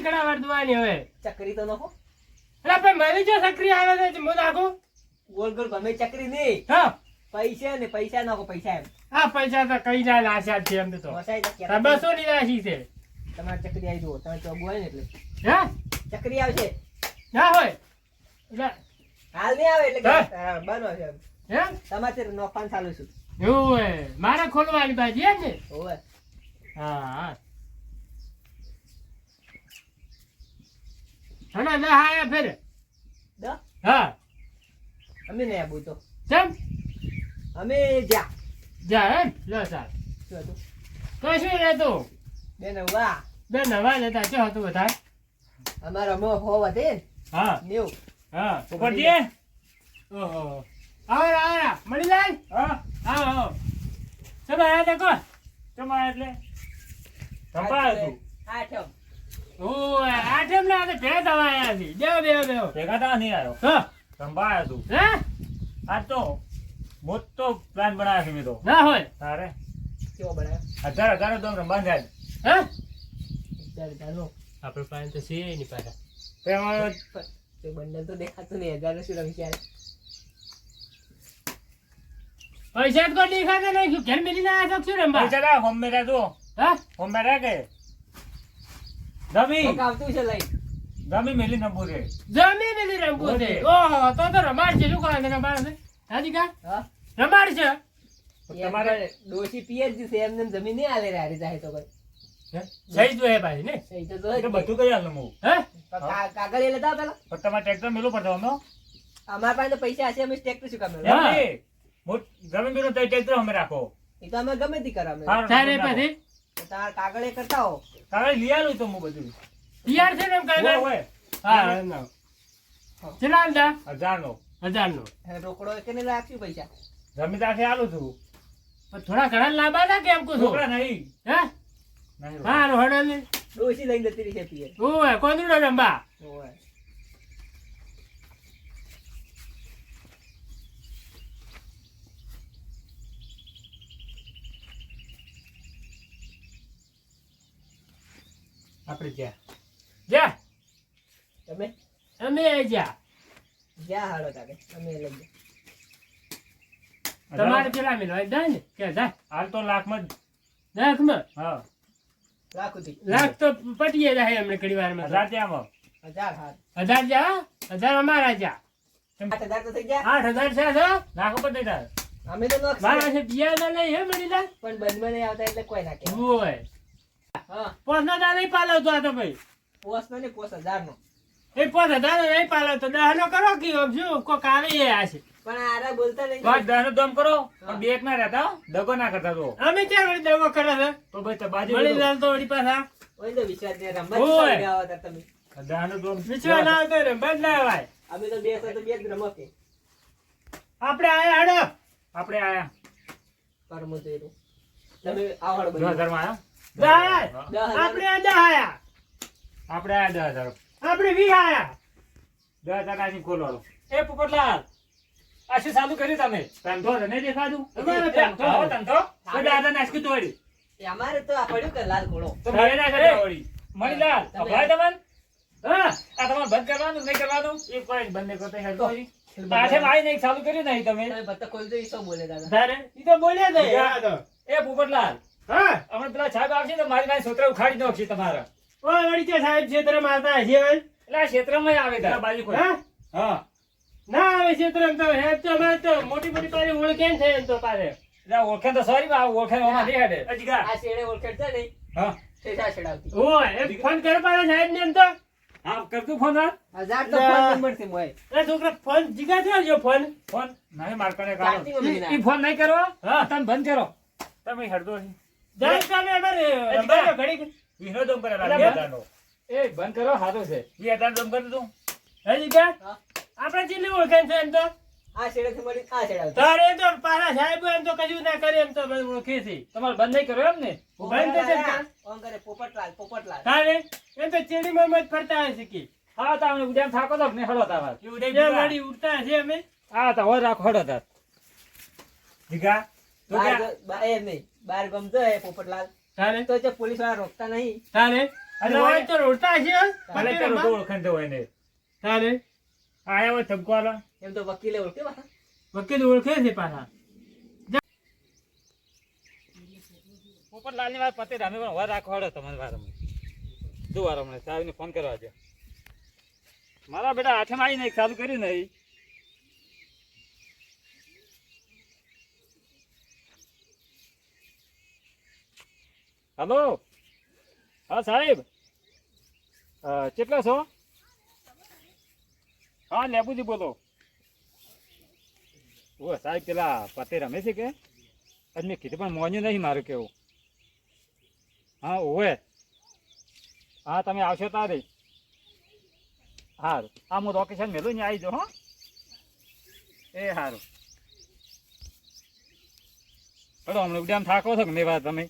ચકરી કડા વળદવાની હવે. ચકરી તો નખો. એટલે પણ મારી જો ચકરી આવે છે હું નાખો? ગોલ ગોલ ગમે ચકરી નહીં. હા. પૈસા ને પૈસા નાખો પૈસા એમ. હા પૈસા તો કઈ ના નાશ્યા છે એમ તો બસો ની રાશી છે. તમારે ચકરી આવી જુઓ તમે ચોગુ હોય ને એટલે. હા? ચકરી આવશે. ના હોય. એટલે હાલ નહીં આવે એટલે હા. કે- હા, તમારે નોફાન ચાલુ છું. એવું મારે ખોલવાની બાજી એમ ને? હા હા. હણા ના હાયા ફેર. દ? હા. અમે નહીં આબુ તો. ચમ? અમે જ્યાં જા એમ? લો હતું? કશું રહેતું બેન વાહ બે નવા લેતા ચો હતું બધા અમારો મો હતી ને. હા. નેવું. હા. ઉપરજી ઓહો. આવરા આવરા મળી જાય? હા. આવો ચલો આયા દેખો તમારે એટલે. હા આઠમ. ઓય આઠમ ના તો ભેદ આયા છે. દેવ દેવ દેવ ભેગા તા નહીં આવ્યો. હા. સંભાળ હતું હે? આ તો મોટો પ્લાન બનાવ્યો છે મેં તો. ના હોય. તારે કેવો બનાવ્યો? હજાર હજાર તો રમવા જાય હે? ચાલ ચાલો આપણે પાસે તો છે નહીં પાછા તેમાં તે બંડલ તો દેખાતું નહીં. હજાર શું રમશે યાર? પૈસા તો દેખાતા નહીં. ઘેર મેલી ના આવ્યા છો શું રંબા પૈસા હોમ મેરા તું હા? હોમ મેરા કે? કોક આવતું છે લઈ. ગમી મેલી નંબુ જમી મેલી રંબુ છે. ઓહો તો તો રમાડ છે. શું કરે રમાડ છે? હાજી કા? હા. રમાડ છે? તમારે ડોશી પીએ જ છે એમને જમીન નહીં આલે રે જાય તો કોઈ. સહી જોઈએ ભાઈ ને? સહી તો જોઈએ તો બધું કઈ હાલનું હું? હે કાગળ એ લેતા પેલા. પણ તમારે ટ્રેક્ટર મેલું પડતો અમે અમારા પાસે પૈસા હશે અમે ટ્રેક્ટર શું કામ પેલું તો ટ્રેક્ટર અમે રાખો. એ તો અમે ગમે તે કરો અમે. તારે. પછી. તો કાગળ એ કરતા હો તારે લઈ આલું તો હું બધું. તૈયાર છે ને એમ કાંઈ હોય. હા. ના ચલા આંદા હજાર નો હજાર નો રોકડો કે ને રાખશું પૈસા? જમી તાથી આલું છું. પણ થોડા ઘણા લાંબા ના કેમ છું? છોકરા નહીં. હે? નહીં હા રોહડા ને ડોસી લઈ લેતી રહી છે પીએ ઓય કોંદડો રંબા ઓય. આપણે જ્યાં. જ્યાં તમે? અમે જ્યાં. જ્યાં હાલો તાકે અમે લઈ તમારે પેલા મેળવા દા ને કે જા. હાલ તો લાખમાં જ. લાખમાં હા. લાખ લાખ તો પટીએ જાય એમને ઘડી વારમાં હજાર ત્યાંમાં હજાર હજાર જા હજાર અમારા જા આઠ હજાર તો થઈ ગયા. આઠ હજાર છે લાખ ઉપર નહીં થાય અમે તો મારા છે બિયાના નહીં હે મળી પણ બંધમાં નહીં આવતા એટલે કોઈ નાખે કહેવાય. ઓય હા. પોસ ના દા નહીં પાલવતો આ તો ભાઈ. પોસ નો પોસ હજાર નો એ પોસ હજાર નહીં પાલવતો. દહ કરો કે શું? કોક આવે એ આ છે. પણ આરા બોલતા નહીં. દમ કરો. પણ ના રહેતા હો. દગો ના કરતા તો. અમે ક્યાં વળી દવો કરે છે? તો ભાઈ તો બાજુ મળી જાય તો વળી પાછા. ઓય તો વિશ્વાસ નહીં રમવા જ ઓય. ચાલી આવો તમે. દમ ના આવતો બંધ ના અવાય અમે તો બે તો બે જ રમો કે આપણે આયા હાડો. આપણે આયા. તમે આવડ દસ બની હજારમાં દસ. આયા. આપણે આ દહ આયા આપણે આયા દસ હજાર આપણે વી આયા દસ હજાર આથી ખોલવાનો એ પોપટલાલ આ શું ચાલુ કર્યું તમે? ધંધો તો નહીં ધંધો. ધંધો. દાદા નાખી તો અમારે તો આ પડ્યું કે લાલ ઘોડો તો ના. મણિલાલ અભય તમને હા. આ તમારે બંધ કરવાનું નહીં કરવાનું? એ કોઈ બંને કરતા વળી. પાછે નહીં ચાલુ કર્યું નહીં તમે. તમે બત્તક ખોલજો ઈ બોલે દાદા. ઈ તો આ તો એ પોપટલાલ હા. હમણાં પેલા સાહેબ આવશે તો મારી મારી સોતરા ઉખાડી નાખશે તમારા. ઓય વળી તે સાહેબ ક્ષેત્ર મારતા હશે હવે? એટલે આ ક્ષેત્રમાં આવે આ બાજુ કોઈ. હા? હા. ના આવે ક્ષેત્ર તો હે તો અમારે તો મોટી મોટી પાછી ઓળખે ને છે તો પાછે એટલે ઓળખે તો સોરી આ ઓળખે ઓમાં નહીં હેડે અજગા. આ શેડે ઓળખેડતા નહીં. હા. શેષા શેડાવતી. ઓય એ ફોન કરો પાડે સાહેબ ને એમ તો. હા કરતું ફોન હા. હજાર તો ફોન નંબર છે મોય. એ છોકરા ફોન જીગા થયો જો ફોન. ફોન? નહીં માર કને કાઢો. ઈ ફોન નહીં કરો હા. તમે બંધ કરો. તમે હડદો નહીં. જાય તમે અમારે ઘડી બંધ. એ બંધ કરો સારું છે. બે હજાર દમ કરી દીધું. હજી ક્યાં આપણે કેટલી ઓળખે છે એમ તો? આ શેડેથી મળી આ શેડાવતી તારે તો પાછા સાહેબ એમ તો કશું ના કરે એમ તો બધું છે. તમારે બંધ નહીં કરો એમ ને? બંધ થશે? ઓમ કરે પોપટલાલ પોપટલાલ. તારે? એમ તો ચેડીમાં મત ફરતા હશે કે. હા તમે ઉડ્યા થાકો તો ને હળો ઉડતા છે અમે? હા તો હોય રાખો હળો તા જીગા. તો એ નહીં. બાર ગમતો હે પોપટલાલ તારે? તો જે પોલીસવાળા રોકતા નહીં. તારે? અને હોય તો રોડતા છે ભલે તારો તો ઓળખાણ તો હોય ને. તારે? આયા હોય ધબકો એમ તો વકીલે ઓળખે પાછા. વકીલ ઓળખે છે પાછા. પોપટલાલની વાત પતે રમે પણ વાર રાખો હળો તમારે વારંવાર. શું વાર હમણાં સાહેબને ફોન કરવા દે મારા બેટા આઠમ આવીને નહીં ચાલુ કર્યું નહીં. હલો. હા, સાહેબ. કેટલા છો? હા, લેબુજી બોલો. ઓ સાહેબ, પેલા પતે રમે છે કે? આજ મેં કીધું, પણ મોન્યું નહીં મારું કેવું. હા, ઓવે. હા, તમે આવશો તારે. હારું. હા, હું લોકેશન મેલું ને આવી જો હો. એ સારું હલો હમણાં ઉડ્યામ થાકો છો કે મેં વાત તમે?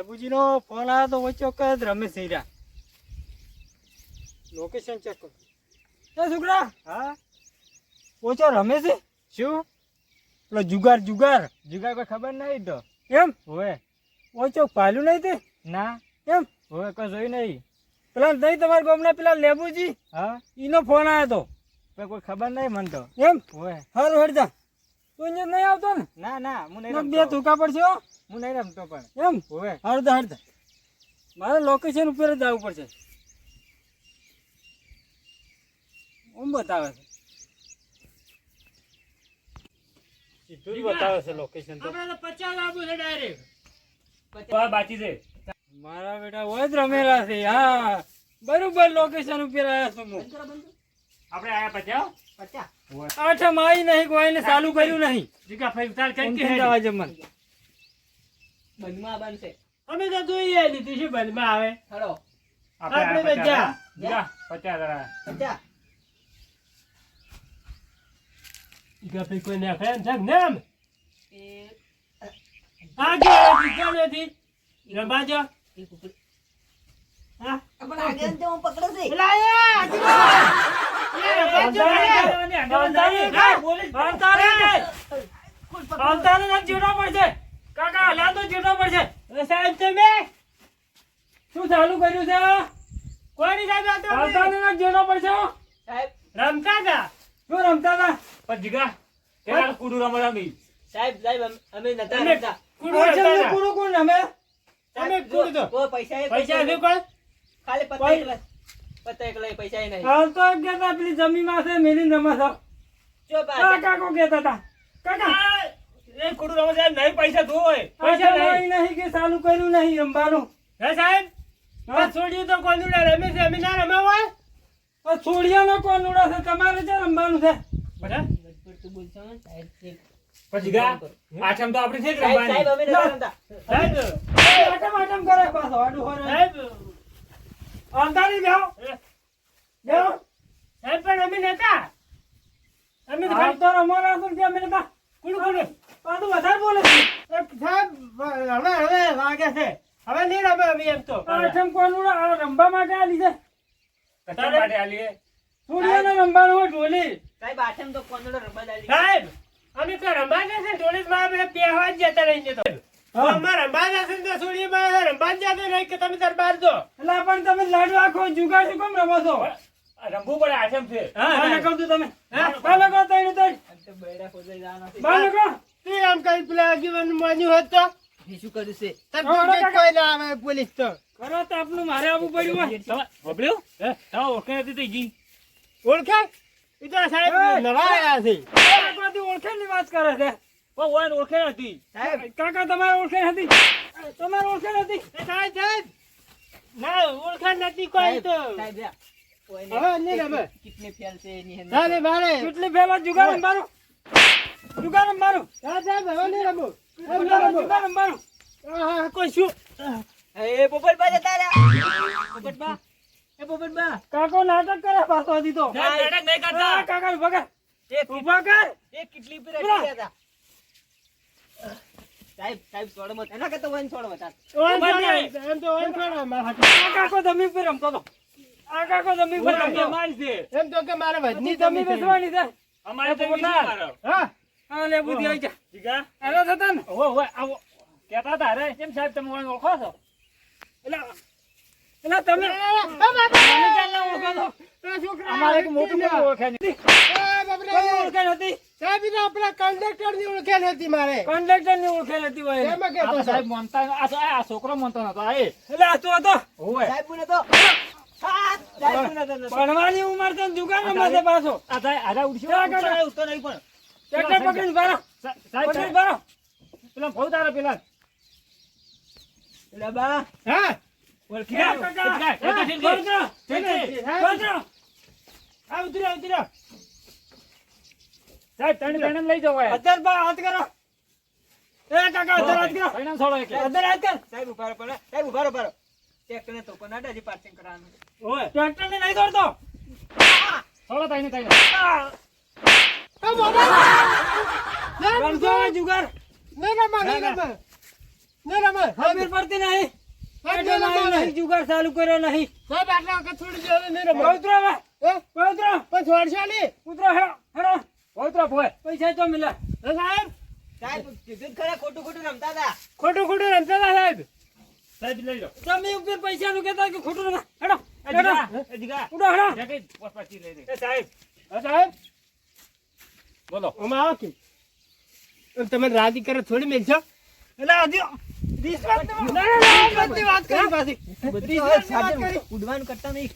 લેબુજીનો ફોન આવ્યો તો વચ્ચે કદ રમેશ હીરા. લોકેશન ચેક કરો. એ છોકરા! હા? ઓછો રમેશ શું? પેલો જુગાર જુગાર. જુગાર કોઈ ખબર નહીં તો. એમ? હોય ઓછો પાલું નહીં તે? ના. એમ? હોય કોઈ જોયું નહીં. પેલા નહીં તમારા ગામના પેલા લેબુજી હા? એનો ફોન આવ્યો તો. કોઈ ખબર નહીં મને તો. એમ? હોય સારું હરજા તું અહીંયા નહીં આવતો ને? ના ના હું નહીં બે ટૂંકા પડશે હો નહીં રમતો પણ. એમ? હવે. હરદા હરદા મારે લોકેશન ઉપર જ આવવું પડશે. ઓમ બતાવે છે. સીધું બતાવે છે લોકેશન તો. આપણે પચાસ આપવું છે direct. બાકી છે. મારા બેટા હોય જ રમેલા છે હા. બરોબર લોકેશન ઉપર આવ્યા છું હું. કરો, આપણે આયા પચાસ. નહીં કોઈને ચાલુ કર્યું નહીં. જીગા ભાઈ ઉતાર કઈ જવા જમવાનું. બંધમાં બનશે અમે તો જોઈએ લીધું છે બંધમાં આવે હળો. આપણે બધા. પચાસ પચાસ હજાર પચાસ. ઈગા ભાઈ કોઈ નાખે એમ છે ને આગે હતી કેમ હતી રંબાજો હા પણ આગળ તો હું પકડો છે. પેલા આયા, આજુબાજુ. એ રે. અંતારે અંતારે ના પડશે કાકા હલ્યા તો જોડવા પડશે. સાહેબ તમે? શું ચાલુ કર્યું છે? કોઈ નહીં સાહેબ અંતારે ના જોડવા પડશે સાહેબ. રમતા હતા શું રમતા હતા પણ જીગા પેલા કુડું રમવા રમી? સાહેબ સાહેબ અમે નતા રમતા. કુડું રમતા હતા. કોણ રમે? તમે સાહેબ, તો કોઈ પૈસા પૈસા પૈસા કોણ ખાલી પત્તા પત્તા એકલા પૈસા નહીં. હાલ તો એમ કેતા પેલી છે રમા છો. હતા કાકા એ કુડું રમવા જાય નહીં પૈસા ધો પૈસા નહીં. નહીં કે ચાલુ કર્યું નહીં રમવાનું. હે સાહેબ? હા. છોડ્યું તો કોનુડા રમે છે અમે ના રમાવા છોડિયાનો કોનુડા છે તમારે છે રમવાનું છે? બધા? પડતું બોલશો ને, સાહેબ, એક. પણ જીગા આઠમ તો આપણે છે જ સાહેબ સાહેબ અમે નતા રમતા. સાહેબ. આટમ આટમ કરે પાછો આડું હોરે સાહેબ. અંધારી જાઓ જાઓ સાહેબ પણ અમે નતા. અમે તો ખાલી તો રમવાના હતા કે અમે નતા કુડ કુડ પાછું વધારે બોલે છે સાહેબ હવે હવે વાગે છે હવે નહીં રમે અમે એમ તો આઠમ કોનુડા રમવા માટે આલી છે કચરા માટે આલીએ છોડિયાને રમવાનું હોય ઢોલી સાહેબ આઠમ તો કોનડો રમવા દાલી સાહેબ અમે તો રંબા જશે ઢોલી માં આપણે પહેવા જ જતા નહીં જતો અમારે રંબા જશે ને તો છોડી માં રંબા જ જતો નહીં કે તમે તાર એટલે પણ તમે લાડવા આખો જુગાડ શું કેમ રમો છો? રમવું પડે આઠમ છે હા કહું છું તમે. હા. કો તઈ તઈ તો બૈરા ખોદાઈ જવાના છે. બાર લગો આમ કઈ પેલા જીવન માન્યું હોત તો? શું કર્યું છે? કોઈ ના આવે પોલીસ તો. કરો તો આપનું મારે આવવું પડ્યું હોય. તમે બબલ્યું? હે? તા ઓળખે નથી થઈ ગઈ ઓળખે? એ તો સાહેબ નવા આયા છે. ઓળખે ની વાત કરે છે. પણ ઓય ઓળખે નથી. સાહેબ કાકા તમારે ઓળખે નથી? તમારે ઓળખે નથી? સાહેબ સાહેબ. ના ઓળખાણ નથી કોઈ તો. સાહેબ જા. કોઈને હવે નહીં રમે. કેટલી ફેલ છે એની અંદર. ચાલે બારે કેટલી ફેલા જુગાર રમવાનું જુગાર રમવાનું સાહેબ સાહેબ હવે નહીં રમવું જુગાર રમવાનું હા કોઈ શું? એ પોપટબા જતા રહ્યા. પોપટબા. એ પોપટબા. કાકો નાટક કરે પાછો હજી તો. નાટક નહીં કરતા. કાકા ઊભા કર એ ઊભા કર. એ કેટલી ઉપર અટકી હતા. સાહેબ સાહેબ છોડો મત એના કરતા વન છોડો મત આ. ઓન એમ તો ઓન છોડો, મારા કાકો તમે ઉપર રમતો હતો આ કાકો પર હું મારી છે એમ તો કે મારે ની વજની જમીન વેચવાની છે અમારે તો પોપટલાલ. હા હા લે બુદ્ધિ આવી જા જીગા આલો થતા ને ઓહો ઓહો આવો કહેતા હતા કેમ સાહેબ તમે મને ઓળખો છો એટલે એટલે તમે ઓળખો છો? અમારે એક મોટું મોટું ઓળખે નહીં કોની હતી સાહેબ એને આપણા કંડક્ટરની ઓળખેલ હતી મારે. કંડક્ટરની ઓળખાણ હતી હોય એમાં આ સાહેબ માનતા આ છોકરો માનતો નતો આ એટલે આ તો હતો? ઓવે ભણવાની ઉંમર તો દુકાનમાં પાછો. આ સાહેબ આડા ઉડશો ક્યાં નહીં પણ. ટ્રેક્ટર પકડીને ભરો. સાહેબ પકડીને ભરો. પેલા ભઉ તારા પેલા. હા. કાકા? સાહેબ ત્રણ ત્રણ લઈ જાઓ હવે. અત્યારે બા હાથ કરો. એ કાકા અત્યારે હાથ કરો. પરિણામ છોડો એક. અત્યારે હાથ કર. સાહેબ ઉભારો પડે સાહેબ ઉભારો પડો ટ્રેક્ટર ને તો પણ અડાજી પાર્કિંગ કરવાનું ઓય. ટ્રેક્ટર ને નહીં દોડતો છોડો તાઈને તાઈને. રમજો હવે જુગાર. નહીં રમા નહીં રમા નહીં રમા ખબર પડતી નહીં. જુગાર ચાલુ કર્યો નહીં. સાહેબ આટલા વખત છોડી રમા. હવે? પણ છોડશો નહીં? ઉતરો હેડો હેડો. પવિત્ર ભોય. પૈસા તો મિલે. સાહેબ? સાહેબ કીધું ખરા ખોટું ખોટું રમતા હતા. ખોટું ખોટું રમતા હતા સાહેબ. સાહેબ લઈ જાઓ. તમે ઉપર પૈસા નું કહેતા કે ખોટું ના હેડો। ઉડો હેડો. લઈ દે. સાહેબ. સાહેબ? બોલો. ઓમાં આવો કે. તમે રાજી કરે થોડી મેલશો એટલે હજી ઉડવાનું કરતા નહીં.